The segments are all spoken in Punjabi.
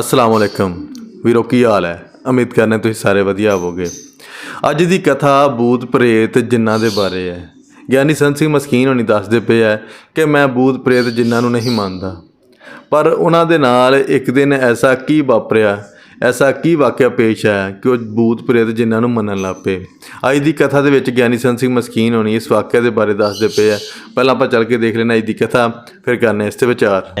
ਅਸਲਾਮ ਅਲੈਕਮ ਵੀਰੋ, ਕੀ ਹਾਲ ਹੈ? ਉਮੀਦ ਕਰਨੇ ਤੁਸੀਂ ਸਾਰੇ ਵਧੀਆ ਹੋਵੋਗੇ। ਅੱਜ ਦੀ ਕਥਾ ਬੂਤ ਪ੍ਰੇਤ ਜਿਨ੍ਹਾਂ ਦੇ ਬਾਰੇ ਹੈ। ਗਿਆਨੀ ਸੰਤ ਸਿੰਘ ਮਸਕੀਨ ਹੋਣੀ ਦੱਸਦੇ ਪਏ ਹੈ ਕਿ ਮੈਂ ਬੂਤ ਪ੍ਰੇਤ ਜਿਨ੍ਹਾਂ ਨੂੰ ਨਹੀਂ ਮੰਨਦਾ। ਪਰ ਉਹਨਾਂ ਦੇ ਨਾਲ ਇੱਕ ਦਿਨ ਐਸਾ ਕੀ ਵਾਪਰਿਆ, ਐਸਾ ਕੀ ਵਾਕਿਆ ਪੇਸ਼ ਆਇਆ ਕਿ ਉਹ ਬੂਤ ਪ੍ਰੇਤ ਜਿਨ੍ਹਾਂ ਨੂੰ ਮੰਨਣ ਲੱਗ ਪਏ। ਅੱਜ ਦੀ ਕਥਾ ਦੇ ਵਿੱਚ ਗਿਆਨੀ ਸੰਤ ਸਿੰਘ ਮਸਕੀਨ ਹੋਣੀ ਇਸ ਵਾਕਿਆ ਦੇ ਬਾਰੇ ਦੱਸਦੇ ਪਏ ਹੈ। ਪਹਿਲਾਂ ਆਪਾਂ ਚੱਲ ਕੇ ਦੇਖ ਲੈਣਾ ਅੱਜ ਦੀ ਕਥਾ, ਫਿਰ ਕਰਨੇ ਇਸ ਤੇ ਵਿਚਾਰ।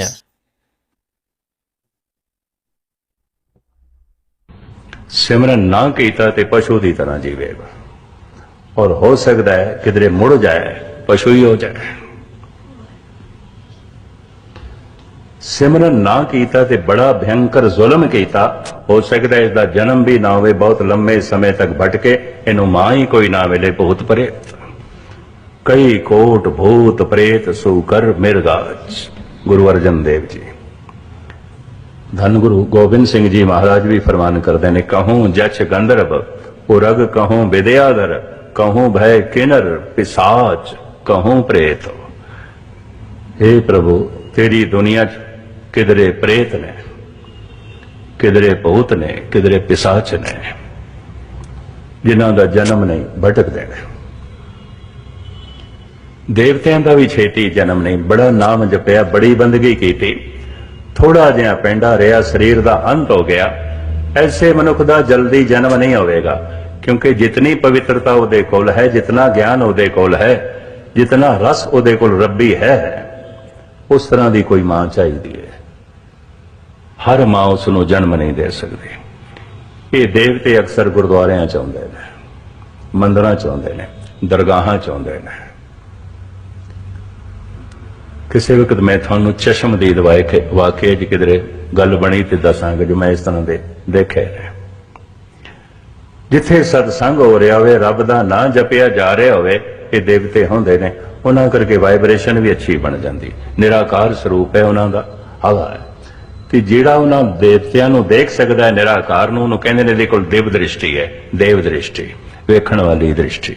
ਸਿਮਰਨ ਨਾ ਕੀਤਾ ਤੇ ਪਸ਼ੂ ਦੀ ਤਰ੍ਹਾਂ ਜੀਵੇਗਾ। ਔਰ ਹੋ ਸਕਦਾ ਹੈ ਕਿਧਰੇ ਮੁੜ ਜਾਏ, ਪਸ਼ੂ ਹੀ ਹੋ ਜਾਏ। ਸਿਮਰਨ ਨਾ ਕੀਤਾ ਤੇ ਬੜਾ ਭਯੰਕਰ ਜ਼ੁਲਮ ਕੀਤਾ, ਹੋ ਸਕਦਾ ਹੈ ਇਸ ਦਾ ਜਨਮ ਵੀ ਨਾ ਹੋਵੇ, ਬਹੁਤ ਲੰਮੇ ਸਮੇਂ ਤੱਕ ਭਟਕੇ, ਇਹਨੂੰ ਮਾਂ ਹੀ ਕੋਈ ਨਾ ਮਿਲੇ, ਭੂਤ ਪ੍ਰੇਤ। ਕਈ ਕੋਟ ਭੂਤ ਪ੍ਰੇਤ ਸੂ ਕਰ ਮਿਰਗਾਜ, ਗੁਰੂ ਅਰਜਨ ਦੇਵ ਜੀ। ਧੰਨ ਗੁਰੂ ਗੋਬਿੰਦ ਸਿੰਘ ਜੀ ਮਹਾਰਾਜ ਵੀ ਫਰਮਾਨ ਕਰਦੇ ਨੇ, ਕਹੂੰ ਜਛ ਗੰਧਰਵ, ਉਰਗ ਕਹੂੰ ਵਿਦਿਆਦਰ ਕਹੂੰ ਭੈ ਕਿਨਰ ਪਿਸਾਚ, ਕਹੂੰ ਪ੍ਰੇਤ। हे ਪ੍ਰਭੂ, ਤੇਰੀ ਦੁਨੀਆ 'ਚ ਕਿਧਰੇ ਪ੍ਰੇਤ ਨੇ, ਕਿਧਰੇ ਭੂਤ ਨੇ, ਕਿਧਰੇ ਪਿਸਾਚ ਨੇ, ਜਿਨ੍ਹਾਂ ਦਾ ਜਨਮ ਨਹੀਂ ਭਟਕਦੇ ਨੇ ਦੇਵਤਿਆਂ ਦਾ ਵੀ ਛੇਤੀ ਜਨਮ ਨਹੀਂ, ਬੜਾ ਨਾਮ ਜਪਿਆ, ਬੜੀ ਬੰਦਗੀ ਕੀਤੀ। ਥੋੜਾ ਜਿਹਾ ਪੈਂਡਾ ਰਿਹਾ, ਸਰੀਰ ਦਾ ਅੰਤ ਹੋ ਗਿਆ। ਐਸੇ ਮਨੁੱਖ ਦਾ ਜਲਦੀ ਜਨਮ ਨਹੀਂ ਹੋਵੇਗਾ, ਕਿਉਂਕਿ ਜਿਤਨੀ ਪਵਿੱਤਰਤਾ ਉਹਦੇ ਕੋਲ ਹੈ, ਜਿਤਨਾ ਗਿਆਨ ਉਹਦੇ ਕੋਲ ਹੈ, ਜਿਤਨਾ ਰਸ ਉਹਦੇ ਕੋਲ ਰੱਬੀ ਹੈ, ਉਸ ਤਰ੍ਹਾਂ ਦੀ ਕੋਈ ਮਾਂ ਚਾਹੀਦੀ ਹੈ। ਹਰ ਮਾਂ ਉਸ ਨੂੰ ਜਨਮ ਨਹੀਂ ਦੇ ਸਕਦੀ। ਇਹ ਦੇਵਤੇ ਅਕਸਰ ਗੁਰਦੁਆਰਿਆਂ ਚ ਆਉਂਦੇ ਨੇ, ਮੰਦਰਾਂ ਚ ਆਉਂਦੇ ਨੇ, ਦਰਗਾਹਾਂ ਚ ਆਉਂਦੇ ਨੇ। ਕਿਸੇ ਵਕਤ ਮੈਂ ਤੁਹਾਨੂੰ ਚਸ਼ਮਦੀਦ ਵਾਕਿਏ ਵਾਕਿਏ ਚ ਕਿਧਰੇ ਗੱਲ ਬਣੀ ਤੇ ਦੱਸਾਂਗਾ ਜੋ ਮੈਂ ਇਸ ਤਰ੍ਹਾਂ ਦੇ ਦੇਖੇ ਜਿੱਥੇ ਸਤਸੰਗ ਹੋ ਰਿਹਾ ਹੋਵੇ, ਰੱਬ ਦਾ ਨਾਂ ਜਪਿਆ ਜਾ ਰਿਹਾ ਹੋਵੇ, ਇਹ ਦੇਵਤੇ ਹੁੰਦੇ ਨੇ। ਉਹਨਾਂ ਕਰਕੇ ਵਾਈਬ੍ਰੇਸ਼ਨ ਵੀ ਅੱਛੀ ਬਣ ਜਾਂਦੀ। ਨਿਰਾਕਾਰ ਸਰੂਪ ਹੈ ਉਹਨਾਂ ਦਾ। ਹਵਾ ਹੈ। ਤੇ ਜਿਹੜਾ ਉਹਨਾਂ ਦੇਵਤਿਆਂ ਨੂੰ ਦੇਖ ਸਕਦਾ ਹੈ ਨਿਰਾਕਾਰ ਨੂੰ, ਉਹਨੂੰ ਕਹਿੰਦੇ ਨੇ ਇਹਦੇ ਕੋਲ ਦੇਵ ਦ੍ਰਿਸ਼ਟੀ ਹੈ। ਦੇਵ ਦ੍ਰਿਸ਼ਟੀ। ਵੇਖਣ ਵਾਲੀ ਦ੍ਰਿਸ਼ਟੀ।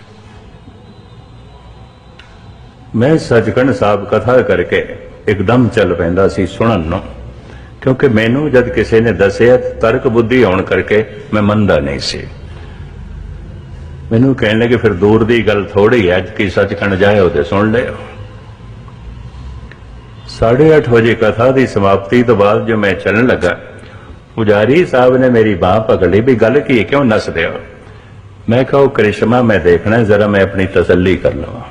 ਮੈਂ ਸੱਚਖੰਡ ਸਾਹਿਬ ਕਥਾ ਕਰਕੇ ਇੱਕਦਮ ਚੱਲ ਪੈਂਦਾ ਸੀ ਸੁਣਨ ਨੂੰ, ਕਿਉਂਕਿ ਮੈਨੂੰ ਜਦ ਕਿਸੇ ਨੇ ਦੱਸਿਆ ਤਰਕ ਬੁੱਧੀ ਆਉਣ ਕਰਕੇ ਮੈਂ ਮੰਨਦਾ ਨਹੀਂ ਸੀ। ਮੈਨੂੰ ਕਹਿਣ ਲੱਗੇ, ਫਿਰ ਦੂਰ ਦੀ ਗੱਲ ਥੋੜੀ ਹੈ, ਅੱਜ ਕੀ ਸੱਚਖੰਡ ਜਾਏ ਉਹਦੇ ਸੁਣ ਲਿਓ। 8:30 ਵਜੇ ਕਥਾ ਦੀ ਸਮਾਪਤੀ ਤੋਂ ਬਾਅਦ ਜੋ ਮੈਂ ਚੱਲਣ ਲੱਗਾ, ਪੁਜਾਰੀ ਸਾਹਿਬ ਨੇ ਮੇਰੀ ਬਾਹ ਪਕੜ ਲਈ ਵੀ ਗੱਲ ਕੀ ਕਿਉਂ ਨੱਸਦੇ ਹੋ ਮੈਂ ਕਿਹਾ, ਉਹ ਕ੍ਰਿਸ਼ਮਾ ਮੈਂ ਦੇਖਣਾ, ਜ਼ਰਾ ਮੈਂ ਆਪਣੀ ਤਸੱਲੀ ਕਰ ਲਵਾਂ।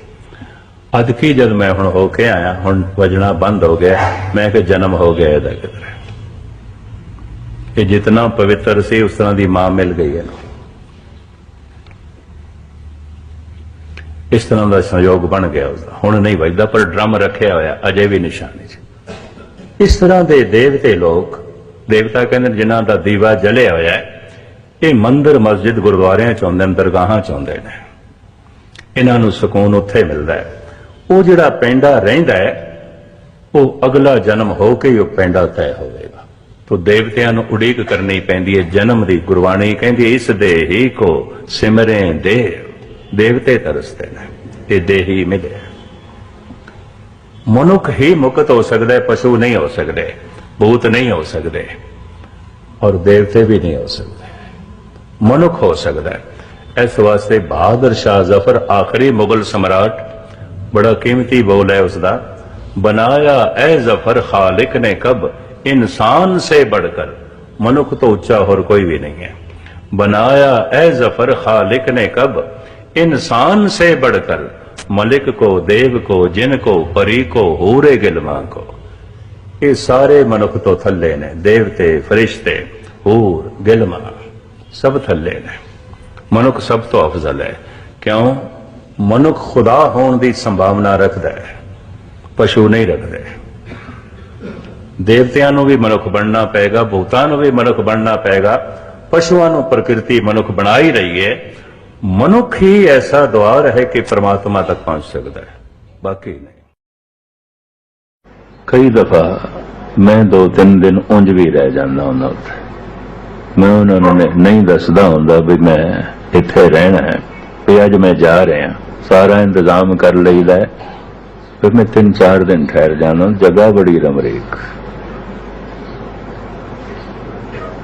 ਅਦਕੀ ਜਦ ਮੈਂ ਹੁਣ ਹੋ ਕੇ ਆਇਆ, ਹੁਣ ਵਜਣਾ ਬੰਦ ਹੋ ਗਿਆ, ਮੈਂ ਕਿ ਜਨਮ ਹੋ ਗਿਆ ਇਹਦਾ ਕਿਧਰੇ ਇਹ ਜਿਤਨਾ ਪਵਿੱਤਰ ਸੀ, ਉਸ ਤਰ੍ਹਾਂ ਦੀ ਮਾਂ ਮਿਲ ਗਈ ਇਹਨੂੰ। ਇਸ ਤਰ੍ਹਾਂ ਦਾ ਸੰਯੋਗ ਬਣ ਗਿਆ ਉਸਦਾ ਹੁਣ ਨਹੀਂ ਵੱਜਦਾ, ਪਰ ਡਰਮ ਰੱਖਿਆ ਹੋਇਆ, ਅਜੇ ਵੀ ਨਿਸ਼ਾਨੇ 'ਚ ਇਸ ਤਰ੍ਹਾਂ ਦੇ ਦੇਵਤੇ ਲੋਕ, ਦੇਵਤਾ ਕਹਿੰਦੇ ਨੇ, ਜਿਨ੍ਹਾਂ ਦਾ ਦੀਵਾ ਜਲਿਆ ਹੋਇਆ ਹੈ, ਇਹ ਮੰਦਰ ਮਸਜਿਦ ਗੁਰਦੁਆਰਿਆਂ ਚ ਆਉਂਦੇ ਨੇ, ਦਰਗਾਹਾਂ ਚ ਆਉਂਦੇ ਨੇ। ਇਹਨਾਂ ਨੂੰ ਸਕੂਨ ਉੱਥੇ ਮਿਲਦਾ ਹੈ। ਉਹ ਜਿਹੜਾ ਪੈਂਡਾ ਰਹਿੰਦਾ ਹੈ, ਉਹ ਅਗਲਾ ਜਨਮ ਹੋ ਕੇ ਉਹ ਪੈਂਡਾ ਤੈਅ ਹੋਵੇਗਾ। ਤੋ ਦੇਵਤਿਆਂ ਨੂੰ ਉਡੀਕ ਕਰਨੀ ਪੈਂਦੀ ਹੈ, ਜਨਮ ਦੀ ਗੁਰਬਾਣੀ ਕਹਿੰਦੀ ਇਸ ਦੇ ਹੀ ਕੋ ਸਿਮਰੇ ਦੇਵ, ਦੇਵਤੇ ਤਰਸਦੇ ਨੇ ਤੇ ਦੇਹੀ ਮਿਲੇ। ਮਨੁੱਖ ਹੀ ਮੁਕਤ ਹੋ ਸਕਦਾ ਹੈ, ਪਸ਼ੂ ਨਹੀਂ ਹੋ ਸਕਦੇ, ਭੂਤ ਨਹੀਂ ਹੋ ਸਕਦੇ, ਔਰ ਦੇਵਤੇ ਵੀ ਨਹੀਂ ਹੋ ਸਕਦੇ। ਮਨੁੱਖ ਹੋ ਸਕਦਾ ਹੈ। ਇਸ ਵਾਸਤੇ ਬਹਾਦਰ ਸ਼ਾਹ ਜ਼ਫਰ ਆਖਰੀ ਮੁਗਲ ਸਮਰਾਟ ਬੜਾ ਕੀਮਤੀ ਬੋਲ ਹੈ ਉਸਦਾ बनाया ए जफर खालिक ने कब इंसान से बढ़कर मनुख तो ऊंचा और कोई भी नहीं है बनाया ए जफर खालिक ने कब इंसान से बढ़कर मलिक को देव को जिन को परी को हूरे गिलमा को ਇਹ ਸਾਰੇ ਮਨੁੱਖ ਤੋਂ ਥੱਲੇ ਨੇ ਦੇਵਤੇ ਫਰਿਸ਼ਤੇ ਹੂਰ ਗਿਲਮਾ ਸਭ ਥੱਲੇ ਨੇ ਮਨੁੱਖ ਸਭ ਤੋਂ ਅਫਜ਼ਲ ਹੈ ਕਿਉਂ ਮਨੁੱਖ ਖੁਦਾ ਹੋਣ ਦੀ ਸੰਭਾਵਨਾ ਰੱਖਦਾ ਹੈ, ਪਸ਼ੂ ਨਹੀਂ ਰੱਖਦਾ। ਦੇਵਤਿਆਂ ਨੂੰ ਵੀ ਮਨੁੱਖ ਬਣਨਾ ਪਏਗਾ, ਭੂਤਾਂ ਨੂੰ ਵੀ ਮਨੁੱਖ ਬਣਨਾ ਪਏਗਾ, ਪਸ਼ੂਆਂ ਨੂੰ ਪ੍ਰਕਿਰਤੀ ਮਨੁੱਖ ਬਣਾ ਹੀ ਰਹੀ ਹੈ। ਮਨੁੱਖ ਹੀ ਐਸਾ ਦਵਾਰ ਹੈ ਕਿ ਪ੍ਰਮਾਤਮਾ ਤੱਕ ਪਹੁੰਚ ਸਕਦਾ ਹੈ, ਬਾਕੀ ਨਹੀਂ। ਕਈ ਦਫਾ ਮੈਂ ਦੋ ਤਿੰਨ ਦਿਨ ਉਂਝ ਵੀ ਰਹਿ ਜਾਂਦਾ ਹੁੰਦਾ ਉੱਥੇ। ਮੈਂ ਉਹਨਾਂ ਨੂੰ ਨਹੀਂ- ਨਹੀਂ ਦੱਸਦਾ ਹੁੰਦਾ ਵੀ ਮੈਂ ਇੱਥੇ ਰਹਿਣਾ ਹੈ, ਵੀ ਅੱਜ ਮੈਂ ਜਾ ਰਿਹਾ। ਸਾਰਾ ਇੰਤਜ਼ਾਮ ਕਰ ਲਈਦਾ ਹੈ। ਫਿਰ ਮੈਂ ਤਿੰਨ ਚਾਰ ਦਿਨ ਠਹਿਰ ਜਾਣਾ, ਜਗ੍ਹਾ ਬੜੀ ਰਮਰੀਕ।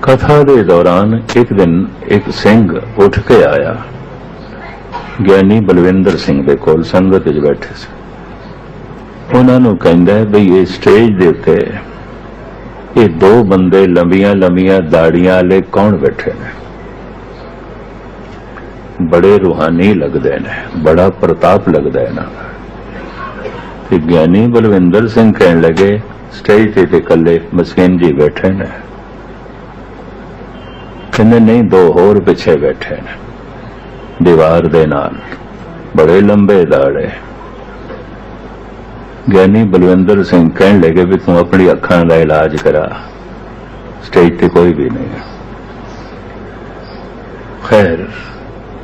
ਕਥਾ ਦੇ ਦੌਰਾਨ ਇੱਕ ਦਿਨ ਇੱਕ ਸਿੰਘ ਉੱਠ ਕੇ ਆਇਆ। ਗਿਆਨੀ ਬਲਵਿੰਦਰ ਸਿੰਘ ਦੇ ਕੋਲ ਸੰਗਤ ਵਿੱਚ ਬੈਠੇ ਸੀ। ਉਹਨਾਂ ਨੂੰ ਕਹਿੰਦਾ ਬਈ ਇਹ ਸਟੇਜ ਦੇ ਉੱਤੇ ਇਹ ਦੋ ਬੰਦੇ ਲੰਬੀਆਂ ਲੰਬੀਆਂ ਦਾੜੀਆਂ ਵਾਲੇ ਕੌਣ ਬੈਠੇ ਨੇ? ਬੜੇ ਰੂਹਾਨੀ ਲੱਗਦੇ ਨੇ, ਬੜਾ ਪ੍ਰਤਾਪ ਲੱਗਦਾ ਹੈ ਨਾ ਤੇ ਗਿਆਨੀ ਬਲਵਿੰਦਰ ਸਿੰਘ ਕਹਿਣ ਲੱਗੇ, ਸਟੇਜ ਤੇ ਤੇ ਇਕੱਲੇ ਮਸਕੀਨ ਜੀ ਬੈਠੇ ਨੇ। ਕਹਿੰਦੇ, ਨਹੀਂ, ਦੋ ਹੋਰ ਪਿੱਛੇ ਬੈਠੇ ਨੇ, ਦੀਵਾਰ ਦੇ ਨਾਲ। ਬੜੇ ਲੰਬੇ ਦਾੜੇ। ਗਿਆਨੀ ਬਲਵਿੰਦਰ ਸਿੰਘ ਕਹਿਣ ਲੱਗੇ ਵੀ ਤੂੰ ਆਪਣੀ ਅੱਖਾਂ ਦਾ ਇਲਾਜ ਕਰਾ। ਸਟੇਜ ਤੇ ਕੋਈ ਵੀ ਨਹੀਂ ਖੈਰ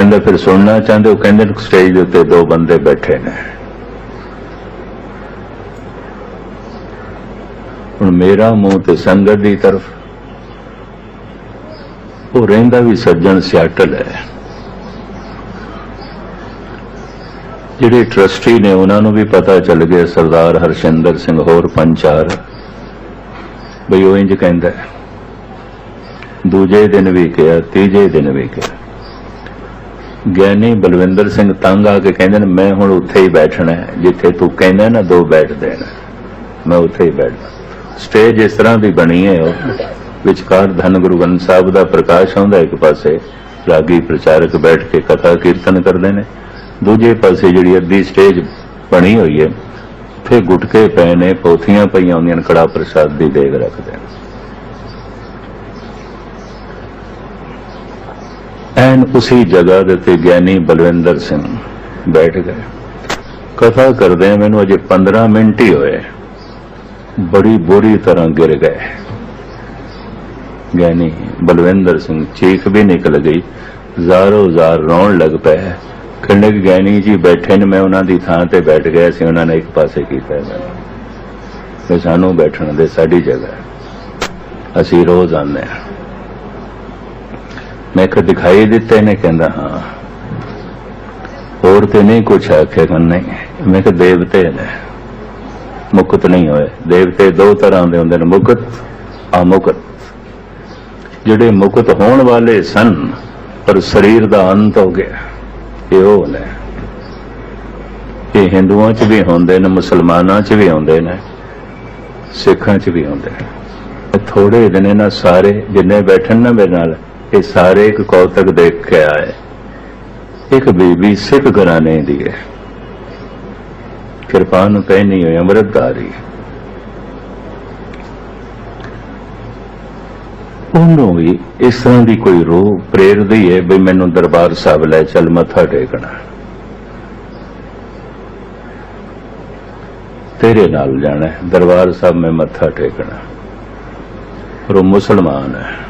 ਕਹਿੰਦਾ ਫਿਰ ਸੁਣਨਾ ਚਾਹੁੰਦੇ ਉਹ ਕਹਿੰਦੇ ਨੇ ਸਟੇਜ ਦੇ ਉੱਤੇ ਦੋ ਬੰਦੇ ਬੈਠੇ ਨੇ। ਹੁਣ ਮੇਰਾ ਮੂੰਹ ਤੇ ਸੰਗਤ ਦੀ ਤਰਫ, ਉਹ ਰਹਿੰਦਾ ਵੀ ਸੱਜਣ ਸਿਆਟਲ ਹੈ। ਜਿਹੜੇ ਟਰਸਟੀ ਨੇ, ਉਹਨਾਂ ਨੂੰ ਵੀ ਪਤਾ ਚੱਲ ਗਿਆ ਸਰਦਾਰ ਹਰਸ਼ਿੰਦਰ ਸਿੰਘ, ਹੋਰ ਪੰਚਾਰ ਬਈ ਉਹ ਇੰਜ ਕਹਿੰਦਾ ਦੂਜੇ ਦਿਨ ਵੀ ਕਿਹਾ, ਤੀਜੇ ਦਿਨ ਵੀ ਕਿਹਾ। ਗਿਆਨੀ ਬਲਵਿੰਦਰ ਸਿੰਘ ਤੰਗ ਆ ਕੇ ਕਹਿੰਦੇ ਨੇ, ਮੈਂ ਹੁਣ ਉੱਥੇ ਹੀ ਬੈਠਣਾ ਹੈ। ਜਿੱਥੇ ਤੂੰ ਕਹਿੰਦਾ ਨਾ, ਦੋ ਬੈਠਦੇ ਨੇ ਮੈਂ ਉੱਥੇ ਹੀ ਬੈਠਦਾ। ਸਟੇਜ ਇਸ ਤਰ੍ਹਾਂ ਦੀ ਬਣੀ ਹੈ ਉਹ। ਵਿਚਕਾਰ ਧੰਨ ਗੁਰੂ ਗ੍ਰੰਥ ਸਾਹਿਬ ਦਾ ਪ੍ਰਕਾਸ਼ ਹੁੰਦਾ ਇੱਕ ਪਾਸੇ। ਰਾਗੀ ਪ੍ਰਚਾਰਕ ਬੈਠ ਕੇ ਕਥਾ ਕੀਰਤਨ ਕਰਦੇ ਨੇ। ਦੂਜੇ ਪਾਸੇ ਜਿਹੜੀ ਅੱਧੀ ਸਟੇਜ ਬਣੀ ਹੋਈ ਹੈ, ਉੱਥੇ ਗੁਟਕੇ ਪਏ ਨੇ, ਪੋਥੀਆਂ ਪਈਆਂ ਹੁੰਦੀਆਂ ਨੇ, ਕੜਾ ਪ੍ਰਸਾਦ ਦੀ ਦੇਗ ਰੱਖਦੇ ਨੇ। ਐਨ ਉਸੇ ਜਗ੍ਹਾ ਦੇ ਤੇ ਗਿਆਨੀ ਬਲਵਿੰਦਰ ਸਿੰਘ ਬੈਠ ਗਏ। ਕਥਾ ਕਰਦੇ ਮੈਨੂੰ ਅਜੇ 15 ਮਿੰਟ ਹੀ ਹੋਏ। ਬੜੀ ਬੁਰੀ ਤਰ੍ਹਾਂ ਗਿਰ ਗਏ। ਗਿਆਨੀ ਬਲਵਿੰਦਰ ਸਿੰਘ ਚੀਖ ਵੀ ਨਿਕਲ ਗਈ। ਜ਼ਾਰੋ ਜ਼ਾਰ ਰੌਣ ਲੱਗ ਪਏ। ਕਹਿੰਦੇ ਕਿ ਗਿਆਨੀ ਜੀ ਬੈਠੇ ਨੇ, ਮੈਂ ਉਹਨਾਂ ਦੀ ਥਾਂ ਤੇ ਬੈਠ ਗਿਆ ਸੀ, ਉਹਨਾਂ ਨੇ ਇੱਕ ਪਾਸੇ ਕੀਤਾ ਮੈਨੂੰ। ਤੇ ਸਾਨੂੰ ਬੈਠਣ ਦੇ ਸਾਡੀ ਜਗ੍ਹਾ ਅਸੀਂ ਰੋਜ਼ ਆਉਂਦੇ ਹਾਂ। ਮੈਂ ਕਿ ਦਿਖਾਈ ਦਿੱਤੇ ਨੇ, ਕਹਿੰਦਾ, ਹਾਂ। ਹੋਰ ਤੇ ਨਹੀਂ ਕੁਛ ਆਖਿਆ ਕਿ ਨਹੀਂ ਮੈਂ ਕਿ ਦੇਵਤੇ ਨੇ। ਮੁਕਤ ਨਹੀਂ ਹੋਏ। ਦੇਵਤੇ ਦੋ ਤਰ੍ਹਾਂ ਦੇ ਹੁੰਦੇ ਨੇ, ਮੁਕਤ, ਅਮੁਕਤ। ਜਿਹੜੇ ਮੁਕਤ ਹੋਣ ਵਾਲੇ ਸਨ, ਪਰ ਸਰੀਰ ਦਾ ਅੰਤ ਹੋ ਗਿਆ। ਇਹ ਉਹ ਨੇ। ਇਹ ਹਿੰਦੂਆਂ 'ਚ ਵੀ ਹੁੰਦੇ ਨੇ, ਮੁਸਲਮਾਨਾਂ 'ਚ ਵੀ ਹੁੰਦੇ ਨੇ, ਸਿੱਖਾਂ 'ਚ ਵੀ ਹੁੰਦੇ ਨੇ। ਥੋੜੇ ਦਿਨ ਇਹਨਾਂ ਸਾਰੇ ਜਿੰਨੇ ਬੈਠਣ ਨਾ ਮੇਰੇ ਨਾਲ ਇਹ ਸਾਰੇ ਇੱਕ ਕੌਤਕ ਦੇਖ ਕੇ ਆਏ। ਇੱਕ ਬੀਬੀ ਸਿੱਖ ਘਰਾਣੇ ਦੀ ਹੈ। ਕਿਰਪਾ ਨੂੰ ਪਹਿਨੀ ਹੋਈ, ਅੰਮ੍ਰਿਤਧਾਰੀ। ਉਹਨੂੰ ਵੀ ਇਸ ਤਰ੍ਹਾਂ ਦੀ ਕੋਈ ਰੂਹ ਪ੍ਰੇਰਦੀ ਹੈ ਵੀ ਮੈਨੂੰ ਦਰਬਾਰ ਸਾਹਿਬ ਲੈ ਚੱਲ, ਮੱਥਾ ਟੇਕਣਾ। ਤੇਰੇ ਨਾਲ ਜਾਣਾ ਦਰਬਾਰ ਸਾਹਿਬ ਮੈਂ ਮੱਥਾ ਟੇਕਣਾ। ਪਰ ਉਹ ਮੁਸਲਮਾਨ ਹੈ।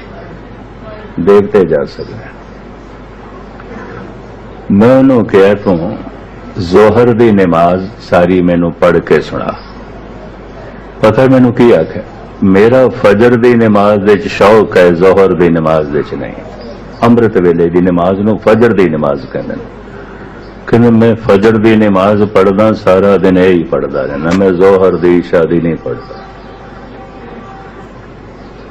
ਦੇਵਤੇ ਜਾ ਸਕਦੇ ਮੈਂ ਉਹਨੂੰ ਕਿਹਾ, ਤੂੰ ਜ਼ੋਹਰ ਦੀ ਨਮਾਜ਼ ਸਾਰੀ ਮੈਨੂੰ ਪੜ੍ਹ ਕੇ ਸੁਣਾ। ਪਤਾ ਮੈਨੂੰ ਕੀ ਆਖਿਆ, ਮੇਰਾ ਫਜਰ ਦੀ ਨਮਾਜ਼ ਦੇ ਵਿੱਚ ਸ਼ੌਕ ਹੈ, ਜ਼ੋਹਰ ਦੀ ਨਮਾਜ਼ ਦੇ ਵਿੱਚ ਨਹੀਂ। ਅੰਮ੍ਰਿਤ ਵੇਲੇ ਦੀ ਨਮਾਜ਼ ਨੂੰ ਫਜਰ ਦੀ ਨਮਾਜ਼ ਕਹਿੰਦੇ ਨੇ। ਕਹਿੰਦੇ, ਮੈਂ ਫਜਰ ਦੀ ਨਮਾਜ਼ ਪੜਦਾ ਸਾਰਾ ਦਿਨ ਇਹ ਹੀ ਪੜਦਾ ਰਹਿਣਾ ਮੈਂ ਜ਼ੋਹਰ ਦੀ ਇਸ਼ਾ ਦੀ ਨਹੀਂ ਪੜਦਾ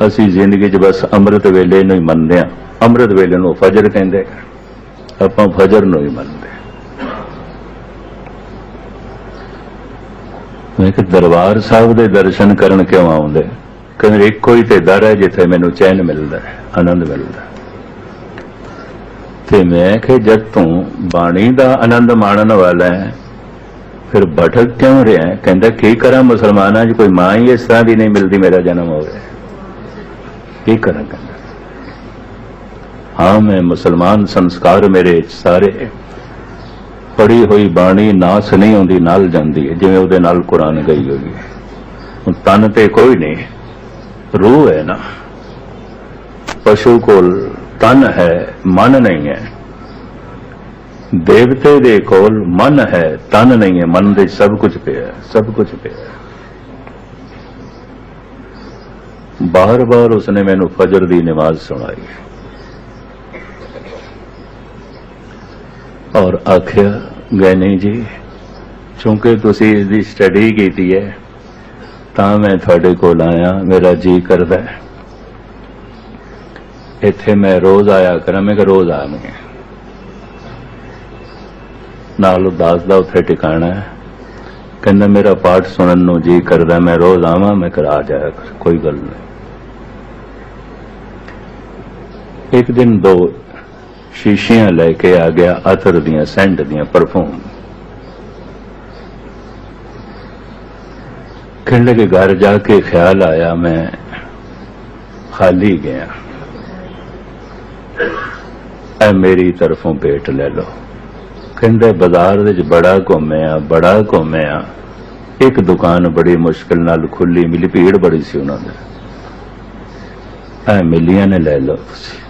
ਅਸੀਂ ਜ਼ਿੰਦਗੀ 'ਚ ਬਸ ਅੰਮ੍ਰਿਤ ਵੇਲੇ ਨੂੰ ਹੀ ਮੰਨਦੇ ਹਾਂ। ਅੰਮ੍ਰਿਤ ਵੇਲੇ ਨੂੰ ਫਜਰ ਕਹਿੰਦੇ ਆਪਾਂ ਫਜਰ ਨੂੰ ਹੀ ਮੰਨਦੇ ਮੈਂ ਕਿ ਦਰਬਾਰ ਸਾਹਿਬ ਦੇ ਦਰਸ਼ਨ ਕਰਨ ਕਿਉਂ ਆਉਂਦੇ? ਕਹਿੰਦੇ, ਇੱਕੋ ਹੀ ਤੇ ਦਰ ਹੈ ਜਿੱਥੇ ਮੈਨੂੰ ਚੈਨ ਮਿਲਦਾ ਹੈ, ਆਨੰਦ ਮਿਲਦਾ ਤੇ ਮੈਂ ਕਿ ਜਦ ਤੂੰ ਬਾਣੀ ਦਾ ਆਨੰਦ ਮਾਣਨ ਵਾਲਾ ਹੈ, ਫਿਰ ਭਟਕ ਕਿਉਂ ਰਿਹਾ ਕਹਿੰਦਾ, ਕੀ ਕਰਾਂ ਮੁਸਲਮਾਨਾਂ 'ਚ? ਕੋਈ ਮਾਂ ਹੀ ਇਸ ਤਰ੍ਹਾਂ ਦੀ ਨਹੀਂ ਮਿਲਦੀ, ਮੇਰਾ ਜਨਮ ਹੋ ਰਿਹਾ ਕੀ ਕਰਾਂ ਕਹਿੰਦਾ ਹਾਂ, ਮੈਂ ਮੁਸਲਮਾਨ ਸੰਸਕਾਰ ਮੇਰੇ ਸਾਰੇ ਪੜੀ ਹੋਈ ਬਾਣੀ ਨਾਸ ਨਹੀਂ ਆਉਂਦੀ, ਨਾਲ ਜਾਂਦੀ ਹੈ, ਜਿਵੇਂ ਉਹਦੇ ਨਾਲ ਕੁਰਾਨ ਗਈ ਹੋਈ ਹੈ। ਹੁਣ ਤਨ ਤੇ ਕੋਈ ਨਹੀਂ, ਰੂਹ ਹੈ ਨਾ। ਪਸ਼ੂ ਕੋਲ ਤਨ ਹੈ, ਮਨ ਨਹੀਂ ਹੈ। ਦੇਵਤੇ ਦੇ ਕੋਲ ਮਨ ਹੈ, ਤਨ ਨਹੀਂ ਹੈ, ਮਨ ਦੇ ਸਭ ਕੁਝ ਪਿਆ, ਸਭ ਕੁਝ ਪਿਆ ਹੈ। ਬਾਰ-ਬਾਰ ਉਸਨੇ ਮੈਨੂੰ ਫਜਰ ਦੀ ਨਮਾਜ਼ ਸੁਣਾਈ। ਔਰ ਆਖਿਆ ਗੈਨੀ ਜੀ, ਚੂੰਕਿ ਤੁਸੀਂ ਇਸ ਦੀ ਸਟੱਡੀ ਕੀਤੀ ਹੈ, ਤਾਂ ਮੈਂ ਤੁਹਾਡੇ ਕੋਲ ਆਇਆ, ਮੇਰਾ ਜੀ ਕਰਦਾ ਇੱਥੇ ਮੈਂ ਰੋਜ਼ ਆਇਆ ਕਰਾਂ, ਮੈਂ ਕਿ ਰੋਜ਼ ਆਵਾਂਗੇ ਨਾਲ ਉਦਾਸ ਦਾ ਉੱਥੇ ਟਿਕਾਣਾ ਹੈ। ਕਹਿੰਦਾ, ਮੇਰਾ ਪਾਠ ਸੁਣਨ ਨੂੰ ਜੀ ਕਰਦਾ, ਮੈਂ ਰੋਜ਼ ਆਵਾਂ, ਮੈਂ ਕਰਾ ਜਾਇਆ ਕਰ, ਕੋਈ ਗੱਲ ਨਹੀਂ। ਇੱਕ ਦਿਨ ਦੋ ਸ਼ੀਸ਼ੀਆਂ ਲੈ ਕੇ ਆ ਗਿਆ ਅਤਰ ਦੀਆਂ, ਸੈਂਟ ਦੀਆਂ ਪਰਫਿਊਮ। ਕਹਿਣ ਲੱਗੇ ਘਰ ਜਾ ਕੇ ਖਿਆਲ ਆਇਆ, ਮੈਂ ਖਾਲੀ ਗਿਆ। ਐ ਮੇਰੀ ਤਰਫੋਂ ਭੇਟ ਲੈ ਲਓ। ਕਹਿੰਦੇ ਬਾਜ਼ਾਰ ਵਿੱਚ ਬੜਾ ਘੁੰਮਿਆ ਬੜਾ ਘੁੰਮਿਆ। ਇੱਕ ਦੁਕਾਨ ਬੜੀ ਮੁਸ਼ਕਲ ਨਾਲ ਖੁੱਲੀ ਮਿਲੀ, ਭੀੜ ਬੜੀ ਸੀ ਉਹਨਾਂ ਦੇ। ਐ ਮਿਲੀਆਂ ਨੇ ਲੈ ਲਓ ਤੁਸੀਂ।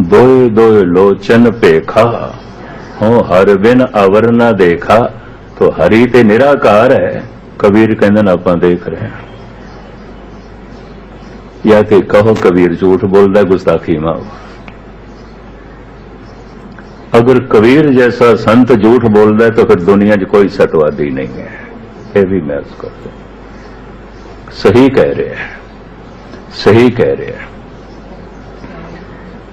ਦੋਏ ਦੋਏ ਲੋਚਨ ਭੇਖਾ ਹੋ ਹਰ ਬਿਨ ਅਵਰ ਨਾ ਦੇਖਾ ਤੋ ਹਰੀ ਤੇ ਨਿਰਾਕਾਰ ਹੈ ਕਬੀਰ ਕਹਿੰਦੇ ਨੇ ਆਪਾਂ ਦੇਖ ਰਹੇ ਹਾਂ ਜਾਂ ਤੇ ਕਹੋ ਕਬੀਰ ਝੂਠ ਬੋਲਦਾ ਗੁਸਤਾਖੀ ਮਾਓ अगर कबीर जैसा संत झूठ बोल रहा है तो फिर दुनिया 'ਚ कोई सतवादी नहीं है ये भी मैं उसको सही कह रहे हैं सही कह रहे हैं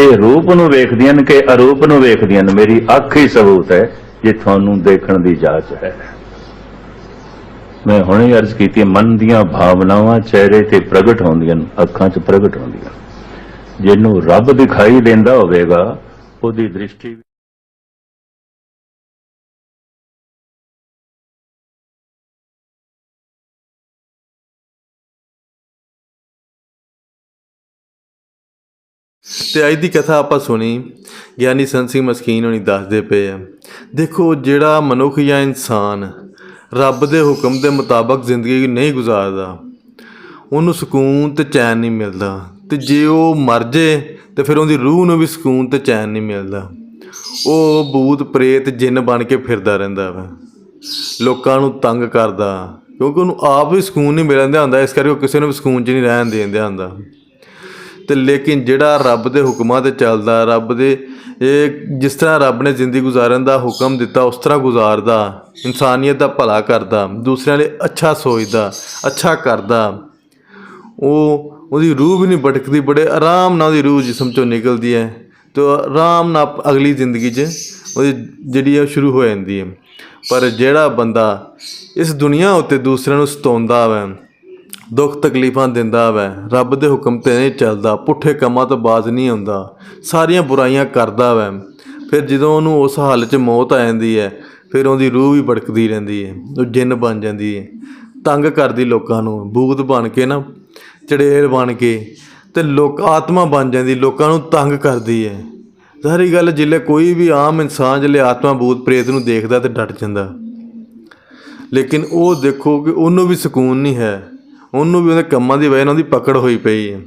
ਇਹ ਰੂਪ ਨੂੰ ਵੇਖਦੀਆਂ ਨੇ ਕਿ ਅਰੂਪ ਨੂੰ ਵੇਖਦੀਆਂ ਨੇ। ਮੇਰੀ ਅੱਖ ਹੀ ਸਬੂਤ ਹੈ ਜੇ ਤੁਹਾਨੂੰ ਦੇਖਣ ਦੀ ਜਾਚ ਹੈ। ਮੈਂ ਹੁਣੇ ਅਰਜ਼ ਕੀਤੀ, ਮਨ ਦੀਆਂ ਭਾਵਨਾਵਾਂ ਚਿਹਰੇ ਤੇ ਪ੍ਰਗਟ ਹੁੰਦੀਆਂ ਨੇ, ਅੱਖਾਂ 'ਚ ਪ੍ਰਗਟ ਹੁੰਦੀਆਂ ਜਿਹਨੂੰ ਰੱਬ ਦਿਖਾਈ ਦਿੰਦਾ ਹੋਵੇਗਾ, ਉਹਦੀ ਦ੍ਰਿਸ਼ਟੀ ਤੇ ਅੱਜ ਦੀ ਕਥਾ ਆਪਾਂ ਸੁਣੀ, ਗਿਆਨੀ ਸੰਤ ਸਿੰਘ ਮਸਕੀਨ ਹੋਣੀ ਦੱਸਦੇ ਪਏ ਆ, ਦੇਖੋ ਜਿਹੜਾ ਮਨੁੱਖ ਜਾਂ ਇਨਸਾਨ ਰੱਬ ਦੇ ਹੁਕਮ ਦੇ ਮੁਤਾਬਕ ਜ਼ਿੰਦਗੀ ਨਹੀਂ ਗੁਜ਼ਾਰਦਾ, ਉਹਨੂੰ ਸਕੂਨ ਤੇ ਚੈਨ ਨਹੀਂ ਮਿਲਦਾ, ਤੇ ਜੇ ਉਹ ਮਰ ਜੇ, ਤੇ ਫਿਰ ਉਹਦੀ ਰੂਹ ਨੂੰ ਵੀ ਸਕੂਨ ਤੇ ਚੈਨ ਨਹੀਂ ਮਿਲਦਾ, ਉਹ ਭੂਤ ਪ੍ਰੇਤ ਜਿੰਨ ਬਣ ਕੇ ਫਿਰਦਾ ਰਹਿੰਦਾ ਵਾ, ਲੋਕਾਂ ਨੂੰ ਤੰਗ ਕਰਦਾ, ਕਿਉਂਕਿ ਉਹਨੂੰ ਆਪ ਵੀ ਸਕੂਨ ਨਹੀਂ ਮਿਲਣ ਹੁੰਦਾ ਇਸ ਕਰਕੇ ਉਹ ਕਿਸੇ ਨੂੰ ਵੀ ਸਕੂਨ 'ਚ ਨਹੀਂ ਰਹਿਣ ਦੇਣ ਹੁੰਦਾ ਤੇ ਲੇਕਿਨ ਜਿਹੜਾ ਰੱਬ ਦੇ ਹੁਕਮਾਂ ਤੇ ਚੱਲਦਾ, ਰੱਬ ਦੇ, ਇਹ ਜਿਸ ਤਰ੍ਹਾਂ ਰੱਬ ਨੇ ਜ਼ਿੰਦਗੀ ਗੁਜ਼ਾਰਨ ਦਾ ਹੁਕਮ ਦਿੱਤਾ, ਉਸ ਤਰ੍ਹਾਂ ਗੁਜ਼ਾਰਦਾ, ਇਨਸਾਨੀਅਤ ਦਾ ਭਲਾ ਕਰਦਾ, ਦੂਸਰਿਆਂ ਲਈ ਅੱਛਾ ਸੋਚਦਾ, ਅੱਛਾ ਕਰਦਾ। ਉਹ, ਉਹਦੀ ਰੂਹ ਵੀ ਨਹੀਂ ਭਟਕਦੀ, ਬੜੇ ਆਰਾਮ ਨਾਲ ਉਹਦੀ ਰੂਹ ਜਿਸਮ ਚੋਂ ਨਿਕਲਦੀ ਹੈ, ਤੇ ਉਹ ਆਰਾਮ ਨਾਲ ਅਗਲੀ ਜ਼ਿੰਦਗੀ 'ਚ ਉਹਦੀ ਜਿਹੜੀ ਹੈ ਉਹ ਸ਼ੁਰੂ ਹੋ ਜਾਂਦੀ ਹੈ। ਪਰ ਜਿਹੜਾ ਬੰਦਾ ਇਸ ਦੁਨੀਆ ਉੱਤੇ ਦੂਸਰਿਆਂ ਨੂੰ ਸਤਾਉਂਦਾ ਵੈ ਦੁੱਖ ਤਕਲੀਫਾਂ ਦਿੰਦਾ ਵੈ। ਰੱਬ ਦੇ ਹੁਕਮ ਤੇ ਨਹੀਂ ਚੱਲਦਾ, ਪੁੱਠੇ ਕੰਮਾਂ ਤੋਂ ਬਾਜ਼ ਨਹੀਂ ਆਉਂਦਾ ਸਾਰੀਆਂ ਬੁਰਾਈਆਂ ਕਰਦਾ ਵੈ। ਫਿਰ ਜਦੋਂ ਉਹਨੂੰ ਉਸ ਹਾਲ 'ਚ ਮੌਤ ਆ ਜਾਂਦੀ ਹੈ, ਫਿਰ ਉਹਦੀ ਰੂਹ ਵੀ ਭੜਕਦੀ ਰਹਿੰਦੀ ਹੈ, ਉਹ ਜਿੰਨ ਬਣ ਜਾਂਦੀ ਹੈ। ਤੰਗ ਕਰਦੀ ਲੋਕਾਂ ਨੂੰ ਬੂਤ ਬਣ ਕੇ ਨਾ, ਚੜੇਲ ਬਣ ਕੇ, ਤੇ ਲੋਕ ਆਤਮਾ ਬਣ ਜਾਂਦੀ, ਲੋਕਾਂ ਨੂੰ ਤੰਗ ਕਰਦੀ ਹੈ। ਸਾਰੀ ਗੱਲ ਜਿੱਲੇ ਕੋਈ ਵੀ ਆਮ ਇਨਸਾਨ ਜਿੱਲੇ ਆਤਮਾ ਬੂਤ ਪ੍ਰੇਤ ਨੂੰ ਦੇਖਦਾ ਤੇ ਡਟ ਜਾਂਦਾ। ਲੇਕਿਨ ਉਹ ਦੇਖੋ ਕਿ ਉਹਨੂੰ ਵੀ ਸਕੂਨ ਨਹੀਂ ਹੈ। ਉਹਨੂੰ ਵੀ ਉਹਦੇ ਕੰਮਾਂ ਦੀ ਵਜ੍ਹਾ ਨਾਲ ਉਹਦੀ ਪਕੜ ਹੋਈ ਪਈ ਹੈ।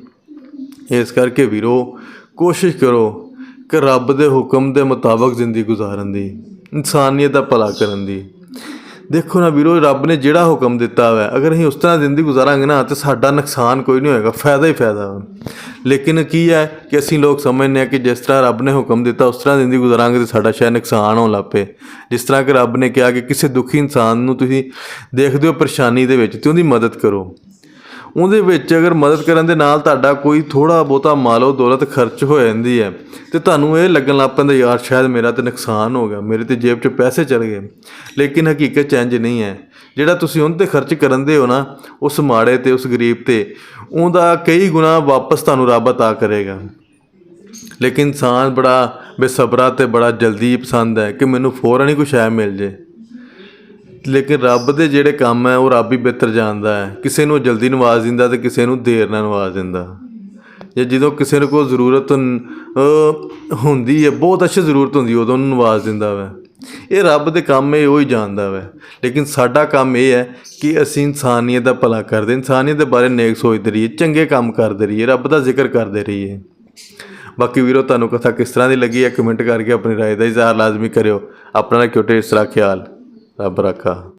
ਇਸ ਕਰਕੇ ਵੀਰੋ, ਕੋਸ਼ਿਸ਼ ਕਰੋ ਕਿ ਰੱਬ ਦੇ ਹੁਕਮ ਦੇ ਮੁਤਾਬਕ ਜ਼ਿੰਦਗੀ ਗੁਜ਼ਾਰਨ ਦੀ, ਇਨਸਾਨੀਅਤ ਦਾ ਭਲਾ ਕਰਨ ਦੀ। ਦੇਖੋ ਨਾ ਵੀਰੋ, ਰੱਬ ਨੇ ਜਿਹੜਾ ਹੁਕਮ ਦਿੱਤਾ ਹੋਇਆ, ਅਗਰ ਅਸੀਂ ਉਸ ਤਰ੍ਹਾਂ ਜ਼ਿੰਦਗੀ ਗੁਜ਼ਾਰਾਂਗੇ ਨਾ, ਤੇ ਸਾਡਾ ਨੁਕਸਾਨ ਕੋਈ ਨਹੀਂ ਹੋਏਗਾ, ਫਾਇਦਾ ਹੀ ਫਾਇਦਾ ਵਾ। ਲੇਕਿਨ ਕੀ ਹੈ ਕਿ ਅਸੀਂ ਲੋਕ ਸਮਝਦੇ ਹਾਂ ਕਿ ਜਿਸ ਤਰ੍ਹਾਂ ਰੱਬ ਨੇ ਹੁਕਮ ਦਿੱਤਾ, ਉਸ ਤਰ੍ਹਾਂ ਜ਼ਿੰਦਗੀ ਗੁਜ਼ਾਰਾਂਗੇ ਤੇ ਸਾਡਾ ਸ਼ਾਇਦ ਨੁਕਸਾਨ ਹੋਣ ਲੱਗ ਪਏ। ਜਿਸ ਤਰ੍ਹਾਂ ਕਿ ਰੱਬ ਨੇ ਕਿਹਾ ਕਿ ਕਿਸੇ ਦੁਖੀ ਇਨਸਾਨ ਨੂੰ ਤੁਸੀਂ ਦੇਖਦੇ ਹੋ ਪਰੇਸ਼ਾਨੀ ਦੇ ਵਿੱਚ, ਤੇ ਉਹਦੀ ਮਦਦ ਕਰੋ। ਉਹਦੇ ਵਿੱਚ ਅਗਰ ਮਦਦ ਕਰਨ ਦੇ ਨਾਲ ਤੁਹਾਡਾ ਕੋਈ ਥੋੜਾ ਬਹੁਤਾ ਮਾਲੋ ਦੌਲਤ ਖਰਚ ਹੋ ਜਾਂਦੀ ਹੈ, ਤੇ ਤੁਹਾਨੂੰ ਇਹ ਲੱਗਣ ਲੱਗ ਪੈਂਦਾ, ਯਾਰ, ਸ਼ਾਇਦ ਮੇਰਾ ਤੇ ਨੁਕਸਾਨ ਹੋ ਗਿਆ, ਮੇਰੇ ਤੇ ਜੇਬ 'ਚ ਪੈਸੇ ਚਲ ਗਏ। ਲੇਕਿਨ ਹਕੀਕਤ 'ਚ ਨਹੀਂ ਹੈ। ਜਿਹੜਾ ਤੁਸੀਂ ਉਹਨਾਂ ਤੇ ਖਰਚ ਕਰਨ ਦੇ ਹੋ ਨਾ, ਉਸ ਮਾੜੇ ਤੇ, ਉਸ ਗਰੀਬ ਤੇ, ਉਹਦਾ ਕਈ ਗੁਣਾ ਵਾਪਸ ਤੁਹਾਨੂੰ ਰੱਬ ਅਤਾ ਕਰੇਗਾ। ਲੇਕਿਨ ਇਨਸਾਨ ਬੜਾ ਬੇਸਬਰਾ ਤੇ ਬੜਾ ਜਲਦੀ ਪਸੰਦ ਹੈ ਕਿ ਮੈਨੂੰ ਫੌਰਨ ਹੀ ਕੁਛ ਐ ਮਿਲ ਜੇ। ਲੇਕਿਨ ਰੱਬ ਦੇ ਜਿਹੜੇ ਕੰਮ ਹੈ, ਉਹ ਰੱਬ ਹੀ ਬਿਹਤਰ ਜਾਣਦਾ ਹੈ। ਕਿਸੇ ਨੂੰ ਜਲਦੀ ਨਵਾਜ਼ ਦਿੰਦਾ ਤੇ ਕਿਸੇ ਨੂੰ ਦੇਰ ਨਾਲ ਨਵਾਜ਼ ਦਿੰਦਾ। ਜਾਂ ਜਦੋਂ ਕਿਸੇ ਨੂੰ ਕੋਈ ਜ਼ਰੂਰਤ ਹੁੰਦੀ ਹੈ, ਬਹੁਤ ਅੱਛੀ ਜ਼ਰੂਰਤ ਹੁੰਦੀ ਉਦੋਂ ਉਹਨੂੰ ਨਵਾਜ਼ ਦਿੰਦਾ ਵਾ। ਇਹ ਰੱਬ ਦੇ ਕੰਮ ਇਹ ਉਹ ਹੀ ਜਾਣਦਾ ਵੈ। ਲੇਕਿਨ ਸਾਡਾ ਕੰਮ ਇਹ ਹੈ ਕਿ ਅਸੀਂ ਇਨਸਾਨੀਅਤ ਦਾ ਭਲਾ ਕਰਦੇ ਇਨਸਾਨੀਅਤ ਦੇ ਬਾਰੇ ਨੇਕ ਸੋਚਦੇ ਰਹੀਏ, ਚੰਗੇ ਕੰਮ ਕਰਦੇ ਰਹੀਏ, ਰੱਬ ਦਾ ਜ਼ਿਕਰ ਕਰਦੇ ਰਹੀਏ। ਬਾਕੀ ਵੀਰੋ, ਤੁਹਾਨੂੰ ਕਥਾ ਕਿਸ ਤਰ੍ਹਾਂ ਦੀ ਲੱਗੀ ਹੈ, ਕਮੈਂਟ ਕਰਕੇ ਆਪਣੀ ਰਾਏ ਦਾ ਇਜ਼ਹਾਰ ਲਾਜ਼ਮੀ ਕਰਿਓ। ਆਪਣਾ ਕਿਉਂ ਇਸ ਤਰ੍ਹਾਂ ਖਿਆਲ। ਰੱਬ ਰੱਖਾ